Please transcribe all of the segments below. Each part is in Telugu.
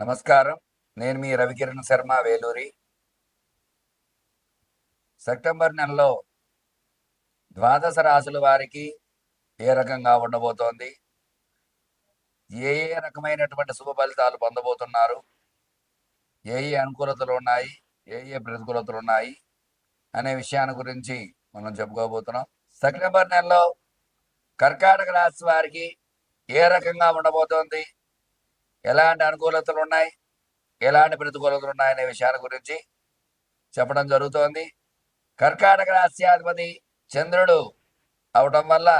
నమస్కారం. నేను మీ రవికిరణ్ శర్మ వేలూరి. సెప్టెంబర్ నెలలో ద్వాదశ రాశుల వారికి ఏ రకంగా ఉండబోతోంది? ఏ ఏ రకమైనటువంటి శుభ ఫలితాలు పొందబోతున్నారు? ఏ ఏ అనుకూలతలు ఉన్నాయి? ఏ ఏ ప్రతికూలతలు ఉన్నాయి? అనే విషయాన్ని గురించి మనం చెప్పుకోబోతున్నాం. సెప్టెంబర్ నెలలో కర్కాటక రాశి వారికి ఏ రకంగా ఉండబోతోంది? ఎలాంటి అనుకూలతలు ఉన్నాయి? ఎలాంటి ప్రతికూలతలు ఉన్నాయి అనే విషయాల గురించి చెప్పడం జరుగుతోంది. కర్కాటక రాశ్యాధిపతి చంద్రుడు అవటం వల్ల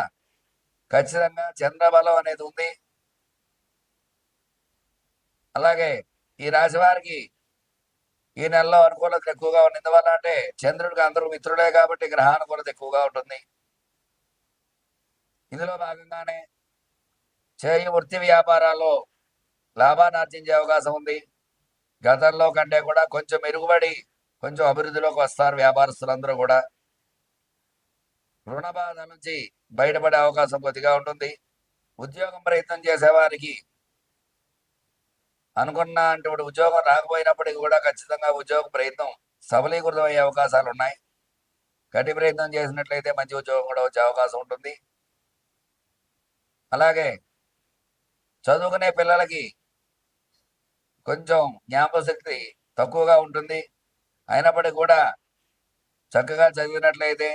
ఖచ్చితంగా చంద్రబలం అనేది ఉంది. అలాగే ఈ రాశి వారికి ఈ నెలలో అనుకూలత ఎక్కువగా ఉంది ఎందువల్ల అంటే చంద్రుడికి అందరూ మిత్రుడే కాబట్టి గ్రహానుకూలత ఎక్కువగా ఉంటుంది. ఇందులో భాగంగానే చేయి వృత్తి వ్యాపారాల్లో లాభాన్ని ఆర్జించే అవకాశం ఉంది. గతంలో కంటే కూడా కొంచెం మెరుగుపడి కొంచెం అభివృద్ధిలోకి వస్తారు వ్యాపారస్తులందరూ కూడా. రుణ బాధ నుంచి బయటపడే అవకాశం కొద్దిగా ఉంటుంది. ఉద్యోగం ప్రయత్నం చేసేవారికి అనుకున్నటువంటి ఉద్యోగం రాకపోయినప్పటికీ కూడా ఖచ్చితంగా ఉద్యోగ ప్రయత్నం సఫలీకృతం అయ్యే అవకాశాలు ఉన్నాయి. గట్టి ప్రయత్నం చేసినట్లయితే మంచి ఉద్యోగం కూడా వచ్చే అవకాశం ఉంటుంది. అలాగే చదువుకునే పిల్లలకి కొంచెం జ్ఞాపశక్తి తక్కువగా ఉంటుంది. అయినప్పటికీ కూడా చక్కగా చదివినట్లయితే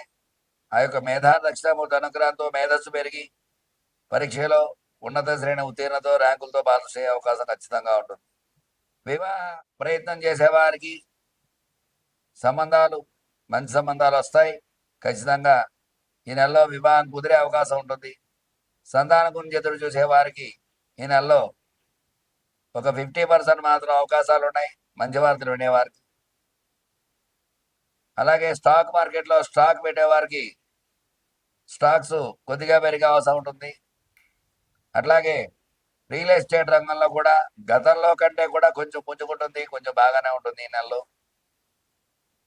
ఆ యొక్క మేధా దక్షిణామూర్తి అనుగ్రహంతో మేధస్సు పెరిగి పరీక్షలో ఉన్నత శ్రేణి ఉత్తీర్ణతో ర్యాంకులతో పాస్ చేయే అవకాశం ఖచ్చితంగా ఉంటుంది. వివాహ ప్రయత్నం చేసేవారికి సంబంధాలు మంచి సంబంధాలు వస్తాయి. ఖచ్చితంగా ఈ నెలలో వివాహం కుదిరే అవకాశం ఉంటుంది. సంతాన గురించి ఎదురు చూసేవారికి ఈ నెలలో ఒక ఫిఫ్టీ పర్సెంట్ మాత్రం అవకాశాలు ఉన్నాయి మంచి వార్తలు వినేవారికి. అలాగే స్టాక్ మార్కెట్లో స్టాక్ పెట్టేవారికి స్టాక్స్ కొద్దిగా పెరిగే అవసరం ఉంటుంది. అట్లాగే రియల్ ఎస్టేట్ రంగంలో కూడా గతంలో కంటే కూడా కొంచెం పుంజుకుంటుంది కొంచెం బాగానే ఉంటుంది ఈ నెలలో.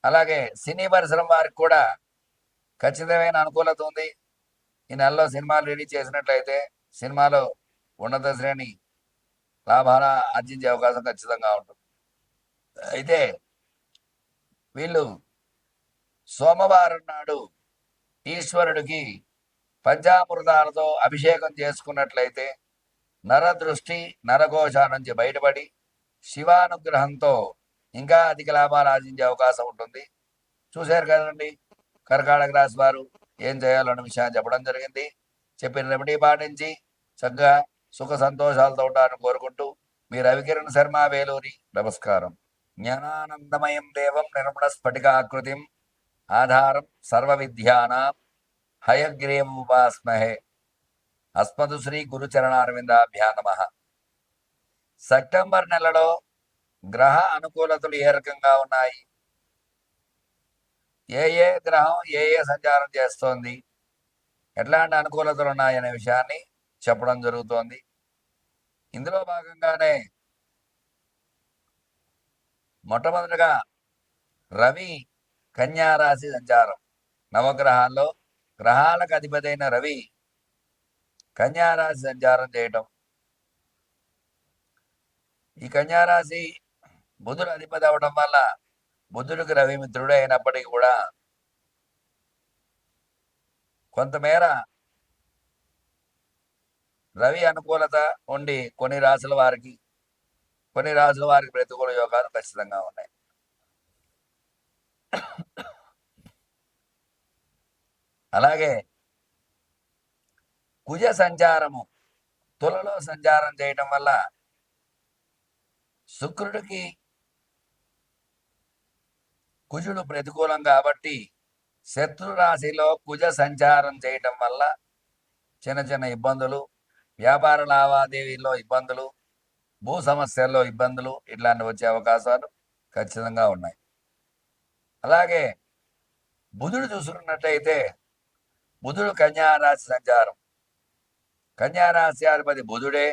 అలాగే సినీ పరిశ్రమ వారికి కూడా ఖచ్చితమైన అనుకూలత ఉంది. ఈ నెలలో సినిమాలు రిలీజ్ చేసినట్లయితే సినిమాలో ఉన్నత శ్రేణి లాభాల ఆర్జించే అవకాశం ఖచ్చితంగా ఉంటుంది. అయితే వీళ్ళు సోమవారం నాడు ఈశ్వరుడికి పంచామృతాలతో అభిషేకం చేసుకున్నట్లయితే నరదృష్టి నరఘోష నుంచి బయటపడి శివానుగ్రహంతో ఇంకా అధిక లాభాలు ఆర్జించే అవకాశం ఉంటుంది. చూశారు కదండి కర్కాటక రాశి వారు ఏం చేయాలన్న విషయాన్ని చెప్పడం జరిగింది. చెప్పిన రెమెడీ పాటించి చక్కగా సుఖ సంతోషాలతో ఉండాలని కోరుకుంటూ మీ రవికిరణ్ శర్మ వేలూరి నమస్కారం. జ్ఞానానందమయం దేవం నిర్మల స్ఫటికాకృతిం ఆధారం సర్వ విద్యానాం హయగ్రీవం ఉపాస్మహే అస్మదు శ్రీ గురుచరణారవిందాభ్యా నమ. సెప్టెంబర్ నెలలో గ్రహ అనుకూలతలు ఏ రకంగా ఉన్నాయి? ఏ ఏ గ్రహం ఏ ఏ సంచారం చేస్తోంది? ఎట్లాంటి అనుకూలతలు ఉన్నాయనే విషయాన్ని చెప్పడం జరుగుతోంది. ఇందులో భాగంగానే మొట్టమొదటిగా రవి కన్యారాశి సంచారం. నవగ్రహాల్లో గ్రహాలకు అధిపతైన రవి కన్యారాశి సంచారం చేయటం. ఈ కన్యారాశి బుధుడు అధిపతి అవడం వల్ల బుధుడికి రవి మిత్రుడే అయినప్పటికీ కూడా కొంతమేర రవి అనుకూలత ఉండి కొన్ని రాసుల వారికి కొన్ని రాసుల వారికి ప్రతికూల యోగాలు ఖచ్చితంగా ఉన్నాయి. అలాగే కుజ సంచారము తులలో సంచారం చేయటం వల్ల శుక్రుడికి కుజుడు ప్రతికూలం కాబట్టి శత్రు రాశిలో కుజ సంచారం చేయటం వల్ల చిన్న చిన్న ఇబ్బందులు వ్యాపార లావాదేవీల్లో ఇబ్బందులు భూ సమస్యల్లో ఇబ్బందులు ఇట్లాంటివి వచ్చే అవకాశాలు ఖచ్చితంగా ఉన్నాయి. అలాగే బుధుడు చూసుకున్నట్టయితే బుధుడు కన్యారాశి సంచారం. కన్యారాశ్యాధిపతి బుధుడే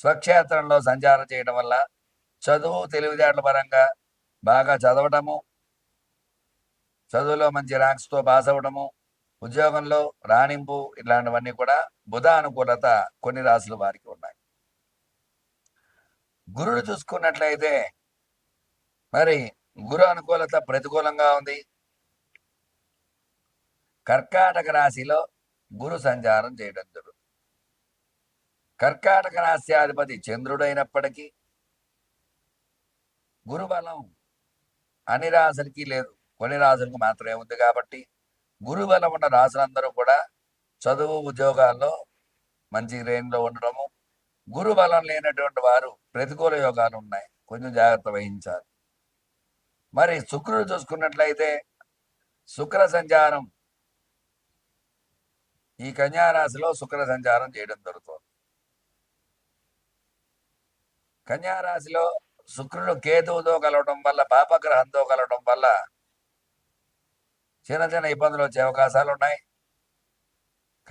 స్వక్షేత్రంలో సంచారం చేయడం వల్ల చదువు తెలివితేటల పరంగా బాగా చదవటము చదువులో మంచి ర్యాంక్స్తో పాస్ అవ్వడము ఉద్యోగంలో రాణింపు ఇలాంటివన్నీ కూడా బుధ అనుకూలత కొన్ని రాశుల వారికి ఉన్నాయి. గురుడు చూసుకున్నట్లయితే మరి గురు అనుకూలత ప్రతికూలంగా ఉంది. కర్కాటక రాశిలో గురు సంచారం చేయడం జరుగుతుంది కర్కాటక రాశ్యాధిపతి చంద్రుడైనప్పటికీ గురుబలం అన్ని రాశులకి లేదు. కొన్ని రాశులకు మాత్రమే ఉంది కాబట్టి గురుబలం ఉన్న రాసులందరూ కూడా చదువు ఉద్యోగాల్లో మంచి రేంజ్లో ఉండడము గురుబలం లేనటువంటి వారు ప్రతికూల యోగాలు ఉన్నాయి. కొంచెం జాగ్రత్త వహించాలి. మరి శుక్రుడు చూసుకున్నట్లయితే శుక్ర సంచారం ఈ కన్యారాశిలో శుక్ర సంచారం చేయడం జరుగుతుంది. కన్యారాశిలో శుక్రుడు కేతువుతో కలవడం వల్ల పాపగ్రహంతో కలవడం వల్ల చిన్న చిన్న ఇబ్బందులు వచ్చే అవకాశాలు ఉన్నాయి.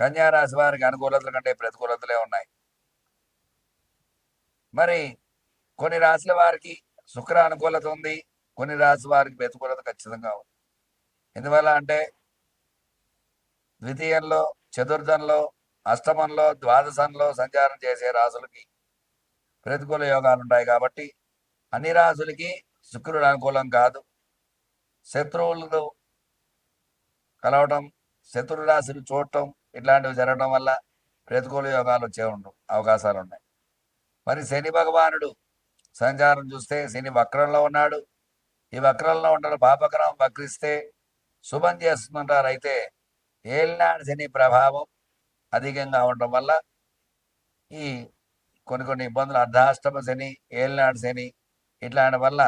కన్యా రాశి వారికి అనుకూలతల కంటే ప్రతికూలతలే ఉన్నాయి. మరి కొన్ని రాశుల వారికి శుక్ర అనుకూలత ఉంది. కొన్ని రాశి వారికి ప్రతికూలత ఖచ్చితంగా ఉంది. ఎందువల్ల అంటే ద్వితీయంలో చతుర్థంలో అష్టమంలో ద్వాదశంలో సంచారం చేసే రాసులకి ప్రతికూల యోగాలు ఉంటాయి కాబట్టి అన్ని రాసులకి శుక్రుడు అనుకూలం కాదు. శత్రువులతో కలవటం శత్రు చూడటం ఇట్లాంటివి జరగడం వల్ల ప్రతికూల యోగాలు వచ్చే ఉండవు అవకాశాలు ఉన్నాయి. మరి శని భగవానుడు సంచారం చూస్తే శని వక్రంలో ఉన్నాడు. ఈ వక్రంలో ఉండడం పాపగ్రహం వక్రిస్తే శుభం చేస్తుంటారు. అయితే ఏలినాడు శని ప్రభావం అధికంగా ఉండడం వల్ల ఈ కొన్ని కొన్ని ఇబ్బందులు అర్ధాష్టమ శని ఏలినాడు శని ఇట్లాంటి వల్ల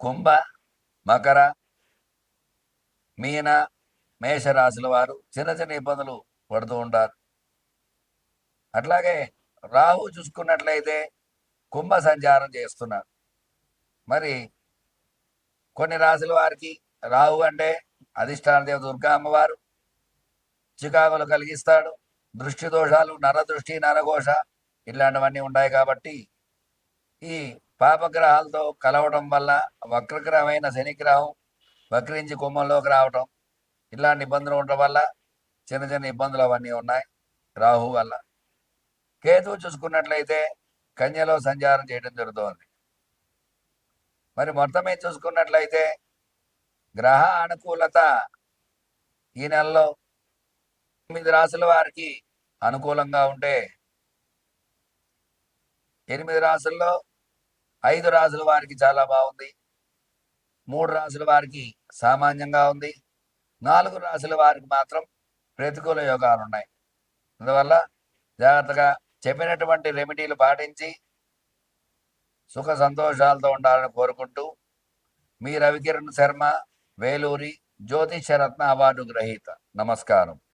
కుంభ మకర మీన మేషరాశుల వారు చిన్న చిన్న ఇబ్బందులు పడుతూ ఉంటారు. అట్లాగే రాహు చూసుకున్నట్లయితే కుంభ సంచారం చేస్తున్నారు. మరి కొన్ని రాశుల వారికి రాహు అంటే అధిష్టాన దేవ దుర్గా అమ్మవారు చికాకులు కలిగిస్తాడు. దృష్టి దోషాలు నరదృష్టి నరఘోష ఇలాంటివన్నీ ఉన్నాయి కాబట్టి ఈ పాపగ్రహాలతో కలవడం వల్ల వక్రగ్రహమైన శనిగ్రహం వక్రించి కుంభంలోకి రావటం ఇలాంటి ఇబ్బందులు ఉండడం వల్ల చిన్న చిన్న ఇబ్బందులు అవన్నీ ఉన్నాయి రాహు వల్ల. కేతువు చూసుకున్నట్లయితే కన్యలో సంచారం చేయడం జరుగుతోంది. మరి మొత్తమే చూసుకున్నట్లయితే గ్రహ అనుకూలత ఈ నెలలో ఎనిమిది రాసుల వారికి అనుకూలంగా ఉంటే ఎనిమిది రాసుల్లో ఐదు రాసుల వారికి చాలా బాగుంది. మూడు రాసుల వారికి సామాన్యంగా ఉంది. నాలుగు రాసుల వారికి మాత్రం ప్రతికూల యోగాలు ఉన్నాయి అందువల్ల జాగ్రత్తగా చెప్పినటువంటి రెమెడీలు పాటించి సుఖ సంతోషాలతో ఉండాలని కోరుకుంటూ మీ రవికిరణ్ శర్మ వేలూరి జ్యోతిషరత్న అవార్డు గ్రహీత. నమస్కారం.